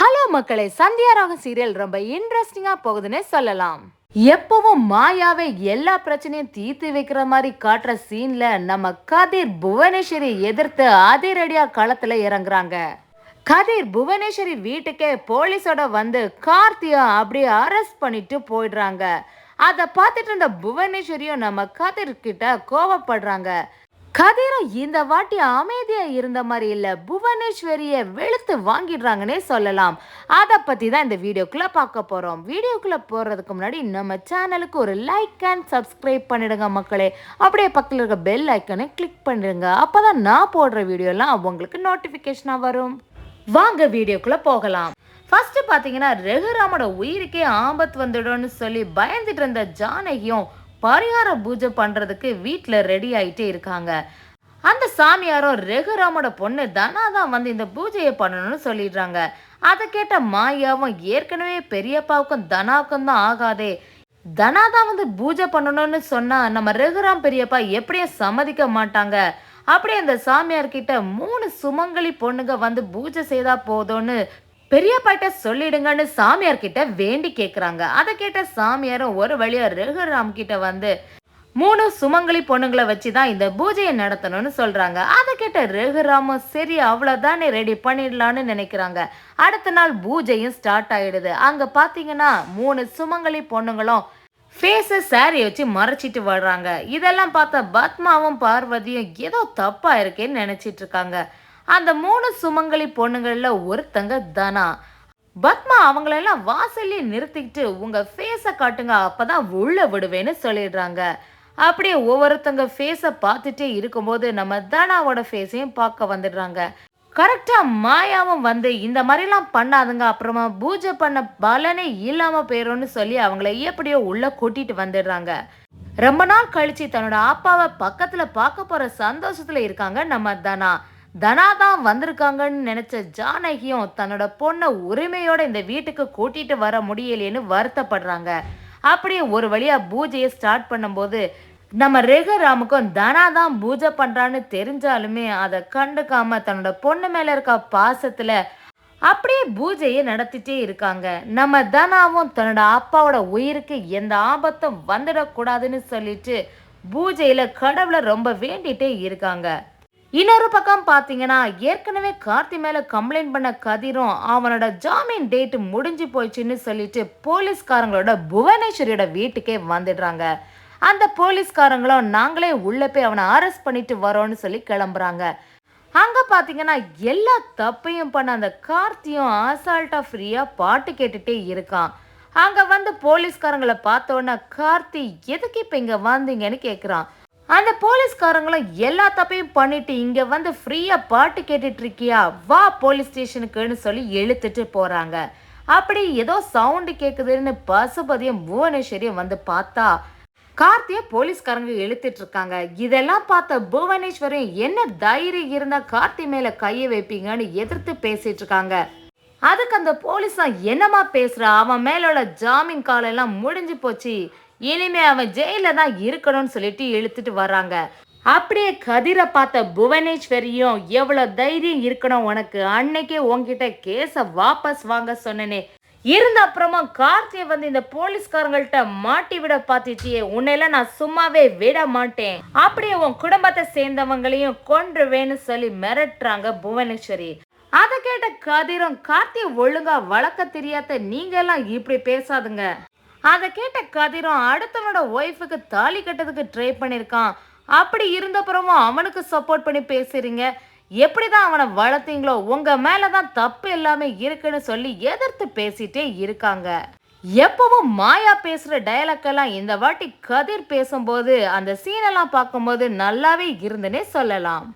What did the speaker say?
Hello மக்களே சந்தியா ராகம் serial ரொம்ப இன்ட்ரெஸ்டிங்கா போகுதுன்னே சொல்லலாம். எப்பவும் மாயாவை எல்லா பிரச்சனையும் தீர்த்து வைக்கிற மாதிரி காட்டுற சீன்ல நம்ம கதிர் புவனேஸ்வரி எதிர்த்து அதிரடியா களத்துல இறங்குறாங்க. கதிர் புவனேஸ்வரி வீட்டுக்கே போலீஸோட வந்து கார்த்தியா அப்படியே அரெஸ்ட் பண்ணிட்டு போயிடுறாங்க. அதை பார்த்துட்டு இருந்த புவனேஸ்வரியும் நம்ம கதிர்கிட்ட கோவப்படுறாங்க. கதிரும் இந்த வாட்டி அமைதியா இருந்த மாதிரி இல்ல. புவனேஸ்வரிய வெளுத்து வாங்கிடுறாங்கன்னே சொல்லலாம். அதை பத்தி தான் இந்த வீடியோக்குள்ள பார்க்க போறோம். வீடியோக்குள்ள போறதுக்கு முன்னாடி நம்ம சேனலுக்கு ஒரு லைக் அண்ட் சப்ஸ்கிரைப் பண்ணிடுங்க மக்களே. அப்படியே பக்கத்தில் இருக்க பெல் ஐக்கனை கிளிக் பண்ணிடுங்க. அப்பதான் நான் போடுற வீடியோலாம் உங்களுக்கு நோட்டிபிகேஷனா வரும். வாங்க வீடியோக்குள்ள போகலாம். ஃபர்ஸ்ட் பாத்தீங்கன்னா ரகுராமோட உயிருக்கே ஆபத்து வந்துடும்னு சொல்லி பயந்துட்டு இருந்த ஜானகியும் பரிகார பூஜை பண்ணுறதுக்கு வீட்டில் ரெடி ஆகிட்டே இருக்காங்க. அந்த சாமியாரும் ரகுராமோட பொண்ணு தனா தான் வந்து இந்த பூஜையை பண்ணணும்னு சொல்லிடுறாங்க. அதை கேட்ட மாயாவும் ஏற்கனவே பெரியப்பாவுக்கும் தனாவுக்கும் தான் ஆகாதே. தனா தான் வந்து பூஜை பண்ணணும்னு சொன்னால் நம்ம ரகுராம் பெரியப்பா எப்படியும் சம்மதிக்க மாட்டாங்க. அப்படியே அந்த சாமியார்கிட்ட மூணு சுமங்கலி பொண்ணுங்க வந்து பூஜை செய்தா போதும்னு பெரியப்பாட்ட சொல்லிடுங்கன்னு சாமியார் கிட்ட வேண்டி கேக்குறாங்க. அதை கேட்ட சாமியாரும் ஒரு வழியா ரகுராம் கிட்ட வந்து மூணு சுமங்கலி பொண்ணுங்களை வச்சு தான் இந்த பூஜையை நடத்தணும்னு சொல்றாங்க. அதை கேட்ட ரகுராமும் சரி அவ்வளோதானே ரெடி பண்ணிடலான்னு நினைக்கிறாங்க. அடுத்த நாள் பூஜையும் ஸ்டார்ட் ஆயிடுது. அங்க பாத்தீங்கன்னா மூணு சுமங்கலி பொண்ணுங்களும் ஃபேஸை சாரி வச்சு மறைச்சிட்டு வர்றாங்க. இதெல்லாம் பார்த்தா பத்மாவும் பார்வதியும் ஏதோ தப்பா இருக்கேன்னு நினைச்சிட்டு இருக்காங்க. அந்த மூணு சுமங்கலி பொண்ணுங்களில் ஒருத்தங்க தனா. பத்மா அவங்களெல்லாம் வாசல்லே நிறுத்திக்கிட்டு உங்கள் ஃபேஸை காட்டுங்க அப்போ தான் உள்ளே விடுவேன்னு சொல்லிடுறாங்க. அப்படியே ஒவ்வொருத்தங்க ஃபேஸை பார்த்துட்டே இருக்கும்போது நம்ம தனாவோட ஃபேஸையும் பார்க்க வந்துடுறாங்க. கரெக்டாக மாயாவும் வந்து இந்த மாதிரிலாம் பண்ணாதுங்க அப்புறமா பூஜை பண்ண பலனே இல்லாமல் போயிடும்னு சொல்லி அவங்கள எப்படியோ உள்ளே கூட்டிகிட்டு வந்துடுறாங்க. ரொம்ப நாள் கழிச்சு தன்னோட அப்பாவை பக்கத்தில் பார்க்க போகிற சந்தோஷத்தில் இருக்காங்க நம்ம தனா. தனா தான் வந்திருக்காங்கன்னு நினச்ச ஜானகியும் தன்னோட பொண்ணை உரிமையோட இந்த வீட்டுக்கு கூட்டிட்டு வர முடியலையேன்னு வருத்தப்படுறாங்க. அப்படியே ஒரு வழியாக பூஜையை ஸ்டார்ட் பண்ணும்போது நம்ம ரெகுராமுக்கும் தனா தான் பூஜை பண்ணுறான்னு தெரிஞ்சாலுமே அதை கண்டுக்காம தன்னோட பொண்ணு மேலே இருக்க பாசத்தில் அப்படியே பூஜையை நடத்திட்டே இருக்காங்க. நம்ம தனாவும் தன்னோட அப்பாவோட உயிருக்கு எந்த ஆபத்தும் வந்துடக்கூடாதுன்னு சொல்லிட்டு பூஜையில் கடவுளை ரொம்ப வேண்டிட்டே இருக்காங்க. இன்னொரு பக்கம் பார்த்தீங்கன்னா ஏற்கனவே கார்த்தி மேலே கம்ப்ளைண்ட் பண்ண கதிரும் அவனோட ஜாமீன் டேட் முடிஞ்சு போயிடுச்சுன்னு சொல்லிட்டு போலீஸ்காரங்களோட புவனேஸ்வரியோட வீட்டுக்கே வந்துடுறாங்க. அந்த போலீஸ்காரங்களும் நாங்களே உள்ளே போய் அவனை அரெஸ்ட் பண்ணிட்டு வரோம்னு சொல்லி கிளம்புறாங்க. அங்கே பார்த்தீங்கன்னா எல்லா தப்பையும் பண்ண அந்த கார்த்தியும் அசால்ட்டாக ஃப்ரீயாக பாட்டு கேட்டுகிட்டே இருக்கான். அங்கே வந்து போலீஸ்காரங்களை பார்த்தோன்னே கார்த்தி எதுக்கு இப்போ இங்கே வந்தீங்கன்னு கேட்குறான் அந்த போலீஸ்காரங்களும் எல்லா தப்பையும் பண்ணிட்டு இங்க வந்து ஃப்ரீயா பாட்டு கேட்டுட்டு இருக்கியா வா போலீஸ் ஸ்டேஷனுக்குன்னு சொல்லி இழுத்துட்டு போறாங்க. அப்படி ஏதோ சவுண்டு கேக்குதுன்னு பசுபதியும் புவனேஸ்வரியும் வந்து பார்த்தா கார்த்திய போலீஸ்காரங்க இழுத்துட்டு இருக்காங்க இதெல்லாம் பார்த்த புவனேஸ்வரியும் என்ன தைரியம் இருந்தா கார்த்தி மேல கையை வைப்பீங்கன்னு எதிர்த்து பேசிட்டு இருக்காங்க அதுக்கு அந்த போலீஸா என்னமா பேசுற? அவன் மேலோட ஜாமீன் காலெல்லாம் முடிஞ்சு போச்சு. இனிமே அவன் ஜெயில தான் இருக்கணும்னு சொல்லிட்டு இழுத்துட்டு வர்றாங்க. அப்படியே கதிரை பார்த்த புவனேஸ்வரியும் எவ்வளவு தைரியம் இருக்கணும் உனக்கு? அன்னைக்கே உன்கிட்ட கேஸை வாபஸ் வாங்க சொன்னனே. இருந்த அப்புறமா கார்த்தியை வந்து இந்த போலீஸ்காரங்கள்ட்ட மாட்டி விட பார்த்துச்சியே உன்னையெல்லாம் நான் சும்மாவே விட மாட்டேன். அப்படியே உன் குடும்பத்தை சேர்ந்தவங்களையும் கொன்றுவேன்னு சொல்லி மிரட்டுறாங்க புவனேஸ்வரி. அதை கேட்ட கதிரும் கார்த்தியை ஒழுங்கா வளர்க்க தெரியாத நீங்க எல்லாம் இப்படி பேசாதுங்க. அதை கேட்ட கதிரும் அடுத்தவனோட ஒய்ஃபுக்கு தாலி கட்டதுக்கு ட்ரை பண்ணியிருக்கான் அப்படி இருந்தப்புறமும் அவனுக்கு சப்போர்ட் பண்ணி பேசுறீங்க. எப்படி தான் அவனை வளர்த்தீங்களோ உங்கள் மேலே தான் தப்பு எல்லாமே இருக்குன்னு சொல்லி எதிர்த்து பேசிட்டே இருக்காங்க. எப்பவும் மாயா பேசுகிற டயலாக்கெல்லாம் இந்த வாட்டி கதிர் பேசும்போது அந்த சீனெல்லாம் பார்க்கும்போது நல்லாவே இருந்துன்னே சொல்லலாம்.